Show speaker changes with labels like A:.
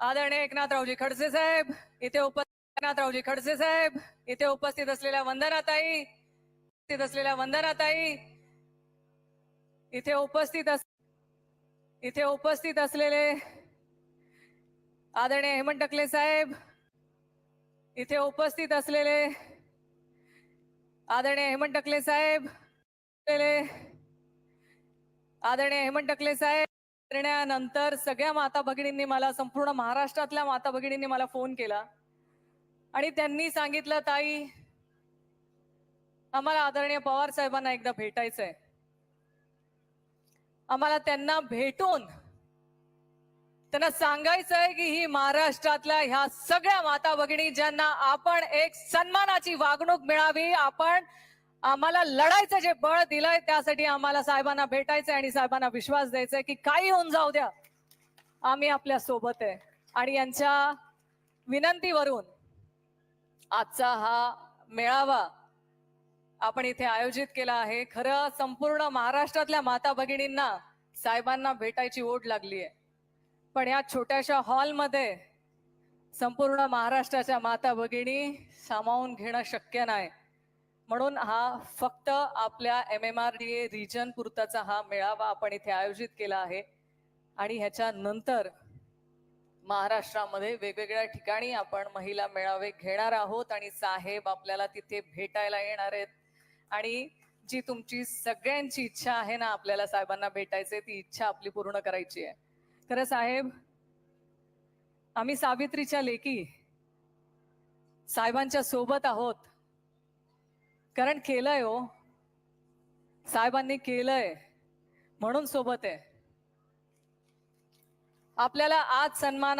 A: आदरणीय एकनाथरावजी खडसे साहेब इथे उपस्थित एकनाथरावजी खडसे साहेब इथे उपस्थित असलेल्या वंदनाताई उपस्थित असलेल्या वंदनाताई इथे उपस्थित अस इथे उपस्थित असलेले आदरणीय हेमंत टकले साहेब इथे उपस्थित असलेले आदरणीय हेमंत टकले साहेब आदरणीय हेमंत टकले साहेब निर्णयानंतर सगळ्या माता भगिनींनी मला संपूर्ण महाराष्ट्रातल्या माता भगिनींनी मला फोन केला. आणि त्यांनी सांगितलं ताई आम्हाला आदरणीय पवार साहेबांना एकदा भेटायचंय. आम्हाला त्यांना भेटून त्यांना सांगायचंय की ही महाराष्ट्रातल्या ह्या सगळ्या माता भगिनी ज्यांना आपण एक सन्मानाची वागणूक मिळावी आपण आम्हाला लढायचं जे बळ दिलंय त्यासाठी आम्हाला साहेबांना भेटायचंय आणि साहेबांना विश्वास द्यायचा आहे की काही होऊन जाऊ द्या. आम्ही आपल्यासोबत आहे. आणि यांच्या विनंतीवरून आजचा हा मेळावा आपण इथे आयोजित केला आहे. खरं संपूर्ण महाराष्ट्रातल्या माता भगिनींना साहेबांना भेटायची ओढ लागली आहे पण या छोट्याशा हॉलमध्ये संपूर्ण महाराष्ट्राच्या माता भगिनी सामावून घेणं शक्य नाही. म्हणून हा फक्त आपल्या M M R D A region पुरताचा हा मेळावा आपण इथे आयोजित केला आहे. आणि ह्याच्या नंतर महाराष्ट्रामध्ये वेगवेगळ्या ठिकाणी आपण महिला मेळावे घेणार आहोत आणि साहेब आपल्याला तिथे भेटायला येणार आहेत. आणि जी तुमची सगळ्यांची इच्छा आहे ना आपल्याला साहेबांना भेटायचे ती इच्छा आपली पूर्ण करायची आहे. खरं साहेब आम्ही सावित्रीच्या लेकी साहेबांच्या सोबत आहोत. कारण केलंय हो. साहेबांनी केलंय. म्हणून सोबत आहे. आपल्याला आज सन्मान